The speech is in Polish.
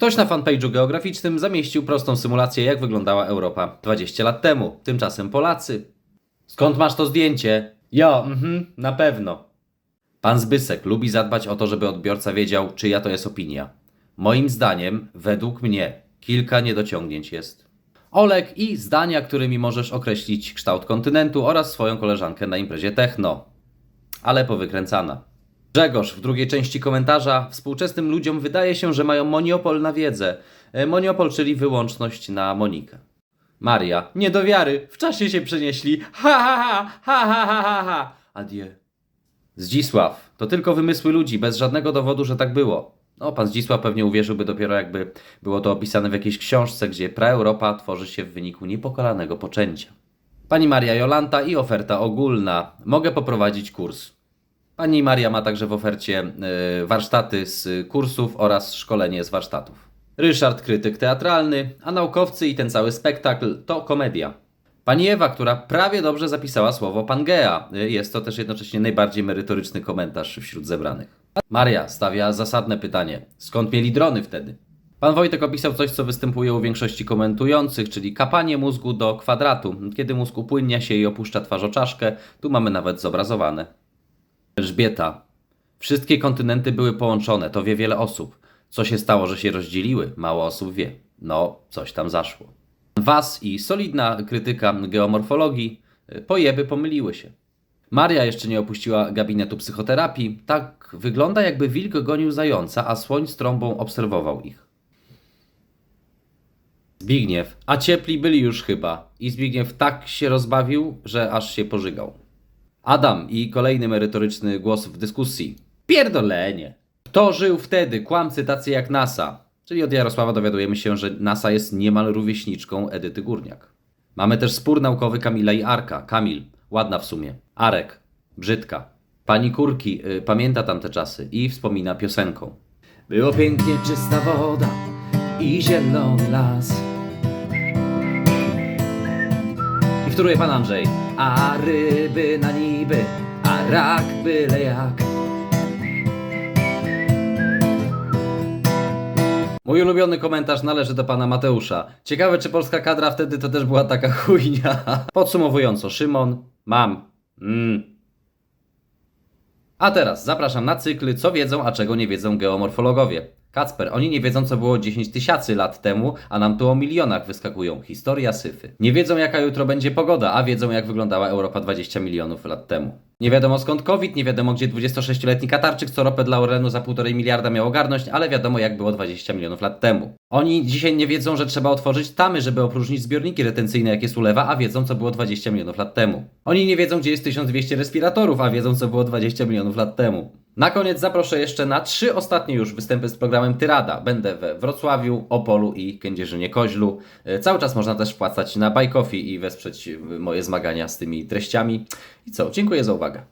Ktoś na fanpage'u geograficznym zamieścił prostą symulację, jak wyglądała Europa 20 lat temu. Tymczasem Polacy. Skąd masz to zdjęcie? Ja, mhm, na pewno. Pan Zbysek lubi zadbać o to, żeby odbiorca wiedział, czyja to jest opinia. Moim zdaniem, według mnie, kilka niedociągnięć jest. Olek i zdania, którymi możesz określić kształt kontynentu oraz swoją koleżankę na imprezie techno. Ale powykręcana. Grzegorz w drugiej części komentarza. Współczesnym ludziom wydaje się, że mają monopol na wiedzę. E, Monopol, czyli wyłączność na Monikę. Maria. Nie do wiary. W czasie się przenieśli. Ha ha ha ha ha ha ha ha. Adieu. Zdzisław. To tylko wymysły ludzi, bez żadnego dowodu, że tak było. No, pan Zdzisław pewnie uwierzyłby dopiero jakby było to opisane w jakiejś książce, gdzie praeuropa tworzy się w wyniku niepokalanego poczęcia. Pani Maria Jolanta i oferta ogólna. Mogę poprowadzić kurs. Pani Maria ma także w ofercie y, warsztaty z kursów oraz szkolenie z warsztatów. Ryszard krytyk teatralny, a naukowcy i ten cały spektakl to komedia. Pani Ewa, która prawie dobrze zapisała słowo Pangea. Y, Jest to też jednocześnie najbardziej merytoryczny komentarz wśród zebranych. Maria stawia zasadne pytanie. Skąd mieli drony wtedy? Pan Wojtek opisał coś, co występuje u większości komentujących, czyli kapanie mózgu do kwadratu. Kiedy mózg upłynnia się i opuszcza twarzoczaszkę, tu mamy nawet zobrazowane. Elżbieta. Wszystkie kontynenty były połączone, to wie wiele osób. Co się stało, że się rozdzieliły? Mało osób wie. No, coś tam zaszło. Was i solidna krytyka geomorfologii, y, pojeby pomyliły się. Maria jeszcze nie opuściła gabinetu psychoterapii. Tak wygląda, jakby wilk gonił zająca, a słoń z trąbą obserwował ich. Zbigniew, a ciepli byli już chyba. I Zbigniew tak się rozbawił, że aż się pożygał. Adam i kolejny merytoryczny głos w dyskusji. Pierdolenie. Kto żył wtedy? Kłamcy tacy jak NASA. Czyli od Jarosława dowiadujemy się, że NASA jest niemal rówieśniczką Edyty Górniak. Mamy też spór naukowy Kamila i Arka. Kamil, ładna w sumie. Arek, brzydka. Pani Kurki y, pamięta tamte czasy i wspomina piosenką. Było pięknie czysta woda i zielony las. I wtóruje pan Andrzej. A ryby na niby, a rak byle jak. Mój ulubiony komentarz należy do pana Mateusza. Ciekawe, czy polska kadra wtedy to też była taka chujnia. Podsumowująco, Szymon, mam. Mm. A teraz zapraszam na cykly Co wiedzą, a czego nie wiedzą geomorfologowie. Kacper, oni nie wiedzą, co było 10 tysięcy lat temu, a nam tu o milionach wyskakują. Historia syfy. Nie wiedzą, jaka jutro będzie pogoda, a wiedzą, jak wyglądała Europa 20 milionów lat temu. Nie wiadomo skąd COVID, nie wiadomo, gdzie 26-letni Katarczyk co ropę dla Orlenu za 1,5 miliarda miał ogarnąć, ale wiadomo, jak było 20 milionów lat temu. Oni dzisiaj nie wiedzą, że trzeba otworzyć tamy, żeby opróżnić zbiorniki retencyjne, jakie ulewa, a wiedzą, co było 20 milionów lat temu. Oni nie wiedzą, gdzie jest 1200 respiratorów, a wiedzą, co było 20 milionów lat temu. Na koniec zaproszę jeszcze na trzy ostatnie już występy z programem Tyrada. Będę we Wrocławiu, Opolu i Kędzierzynie-Koźlu. E, Cały czas można też wpłacać na Buy Coffee i wesprzeć e, moje zmagania z tymi treściami. I co? Dziękuję za uwagę.